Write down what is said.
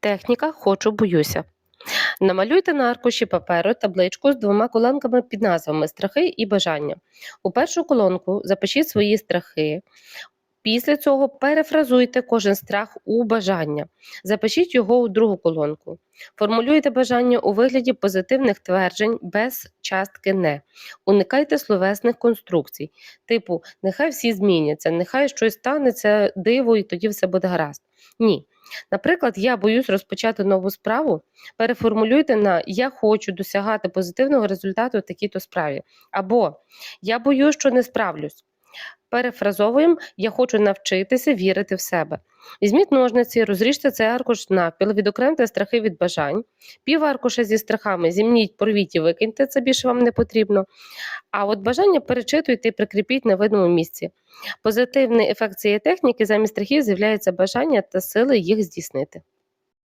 Техніка хочу боюся. Намалюйте на аркуші паперу табличку з двома колонками під назвами Страхи і бажання. У першу колонку запишіть свої страхи. Після цього перефразуйте кожен страх у бажання. Запишіть його у другу колонку. Формулюйте бажання у вигляді позитивних тверджень без частки не. Уникайте словесних конструкцій, типу нехай всі зміняться, нехай щось станеться диво, і тоді все буде гаразд. Ні. Наприклад, я боюсь розпочати нову справу. Переформулюйте на я хочу досягати позитивного результату в такій-то справі. Або я боюсь, що не справлюсь. Перефразовуємо Я хочу навчитися вірити в себе. Візьміть ножниці, розріжте цей аркуш навпіл, відокремте страхи від бажань, пів аркуша зі страхами зімніть, порвіть і викиньте, це більше вам не потрібно. А от бажання перечитуйте і прикріпіть на видному місці. Позитивний ефект цієї техніки замість страхів з'являється бажання та сили їх здійснити.